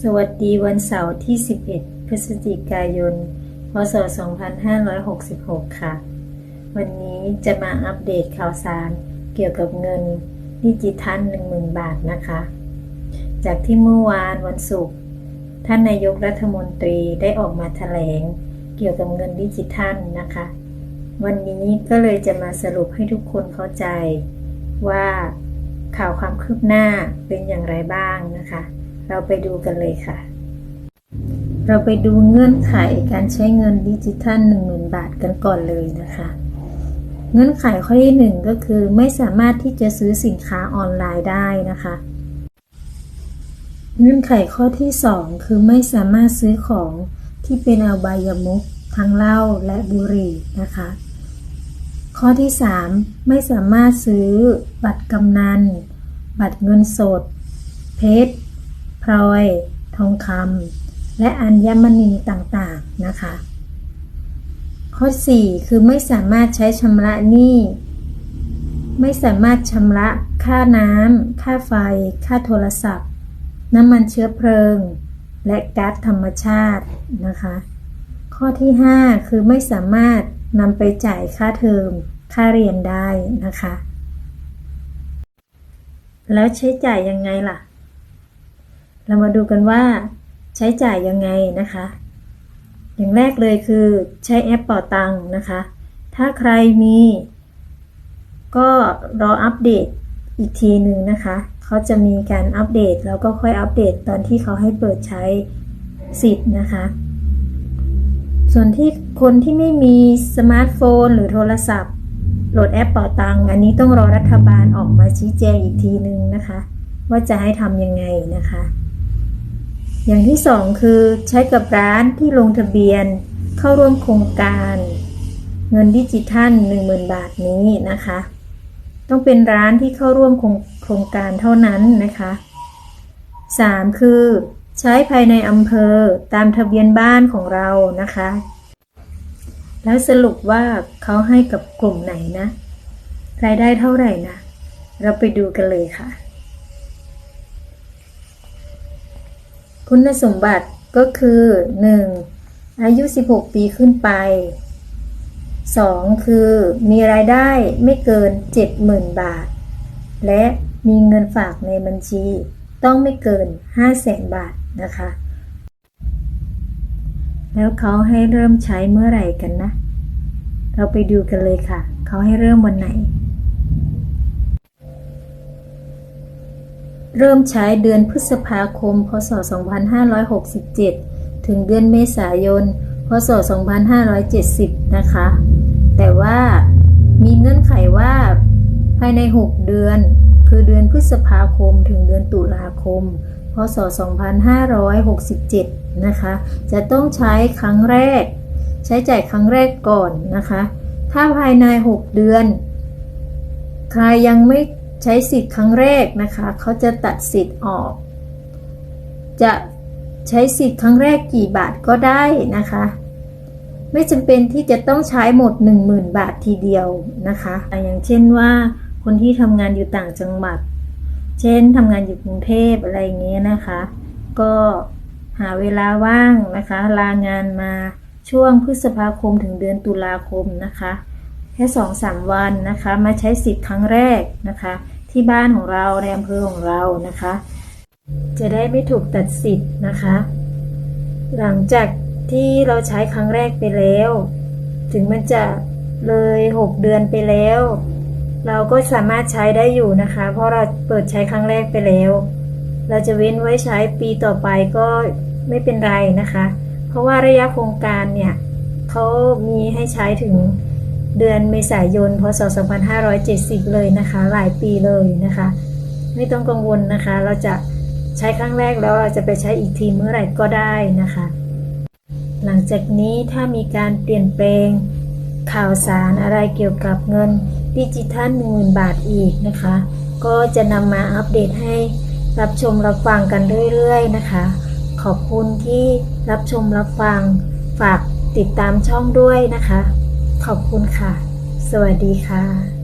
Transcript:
สวัสดีวันเสาร์ที่ 11 พฤศจิกายน พศ 2566 ค่ะ วันนี้จะมาอัปเดตข่าวสารเกี่ยวกับเงินดิจิทัล10,000 บาทนะคะ จากที่เมื่อวานวันศุกร์ท่านนายกรัฐมนตรีได้ออกมาแถลงเกี่ยวกับเงินดิจิทัลนะคะ วันนี้ก็เลยจะมาสรุปให้ทุกคนเข้าใจว่าข่าวความคืบหน้าเป็นอย่างไรบ้างนะคะ เราไปดูกันเลยค่ะ เราไปดูเงื่อนไขการใช้เงินดิจิทัล10,000 บาทกันก่อนเลยนะคะ เงื่อนไขข้อที่หนึ่งก็คือไม่สามารถที่จะซื้อสินค้าออนไลน์ได้นะคะ เงื่อนไขข้อที่สองคือไม่สามารถซื้อของที่เป็นอบายมุขทั้งเหล้าและบุหรี่นะคะ ข้อที่ 3 ไม่สามารถซื้อบัตรกำนัน บัตรเงินสด เพชร พลอย ทองคำและอัญมณีต่างๆนะคะ ข้อ 4 คือไม่สามารถใช้ชำระหนี้ไม่สามารถชำระค่าน้ำ ค่าไฟ ค่าโทรศัพท์ น้ำมันเชื้อเพลิง และก๊าซธรรมชาตินะคะ ข้อที่ 5 คือไม่สามารถนำไปจ่ายค่าเทอม ค่าเรียนได้นะคะ แล้วใช้จ่ายยังไงล่ะ เรามาดูกันว่าใช้จ่ายยังไงนะคะ อย่างแรกเลยคือใช้แอปเป่าตังนะคะ ถ้าใครมี ก็รออัปเดตอีกทีหนึ่งนะคะ เขาจะมีการอัปเดตแล้วก็ค่อยอัปเดตตอนที่เขาให้เปิดใช้สิทธิ์นะคะ ส่วนที่คนที่ไม่มีสมาร์ทโฟน หรือโทรศัพท์โหลดแอปเป่าตังอันนี้ต้องรอรัฐบาลออกมาชี้แจงอีกทีนึงนะคะ ว่าจะให้ทำยังไงนะคะ อย่างที่สองคือใช้กับร้านที่ลงทะเบียนเข้าร่วมโครงการ เงินดิจิทัล 10,000 บาทนี้นะคะ ต้องเป็นร้านที่เข้าร่วมโครงการเท่านั้นนะคะ 3. คือใช้ภายในอำเภอตามทะเบียนบ้านของเรานะคะ แล้วสรุปว่าเขาให้กับกลุ่มไหนนะ รายได้เท่าไหร่นะ เราไปดูกันเลยค่ะ คุณสมบัติก็คือ 1. อายุ 16 ปีขึ้นไป 2. คือมีรายได้ไม่เกิน 70,000 บาท และมีเงินฝากในบัญชี ต้องไม่เกิน 500,000 บาทนะคะ แล้วเขาให้เริ่มใช้เมื่อไหร่กันนะ เราไปดูกันเลยค่ะ เขาให้เริ่มวันไหน เริ่มใช้เดือนพฤษภาคม พศ 2567 ถึงเดือนเมษายน พศ 2570 นะคะ แต่ว่ามีเงื่อนไขว่าภายใน 6 เดือน คือเดือนพฤษภาคมถึงเดือนตุลาคม พศ 2567 นะคะ จะต้องใช้ครั้งแรก ใช้จ่ายครั้งแรกก่อนนะคะ ถ้าภายใน 6 เดือน ใครยังไม่ ใช้สิทธิ์ครั้งแรกนะคะเขาจะตัดสิทธิ์ออก จะใช้สิทธิ์ครั้งแรกกี่บาทก็ได้นะคะ ไม่จำเป็นที่จะต้องใช้หมด 10,000 บาททีเดียวนะคะอย่างเช่นว่าคนที่ทำงานอยู่ต่างจังหวัด เช่นทำงานอยู่กรุงเทพอะไรอย่างเงี้ยนะคะ ก็หาเวลาว่างนะคะ ลางานมาช่วงพฤษภาคมถึงเดือนตุลาคมนะคะ ค่สองสามวันนะคะ มาใช้สิทธิ์ครั้งแรกนะคะ ที่บ้านของเราในอำเภอของเรานะคะ จะได้ไม่ถูกตัดสิทธิ์นะคะ หลังจากที่เราใช้ครั้งแรกไปแล้ว ถึงมันจะเลย 6 เดือนไปแล้ว เราก็สามารถใช้ได้อยู่นะคะ เพราะเราเปิดใช้ครั้งแรกไปแล้ว เราจะเว้นไว้ใช้ปีต่อไปก็ไม่เป็นไรนะคะ เพราะว่าระยะโครงการเนี่ยเขามีให้ใช้ถึง เดือนเมษายน พศ 2570 เลยนะคะ หลายปีเลยนะคะ ไม่ต้องกังวลนะคะ เราจะใช้ครั้งแรกแล้วเราจะไปใช้อีกทีเมื่อไหร่ก็ได้นะคะ หลังจากนี้ถ้ามีการเปลี่ยนแปลงข่าวสารอะไรเกี่ยวกับเงินดิจิทัล10,000 บาทอีกนะคะ ก็จะนำมาอัปเดตให้รับชมรับฟังกันเรื่อยๆนะคะ ขอบคุณที่รับชมรับฟัง ฝากติดตามช่องด้วยนะคะ ขอบคุณค่ะ สวัสดีค่ะ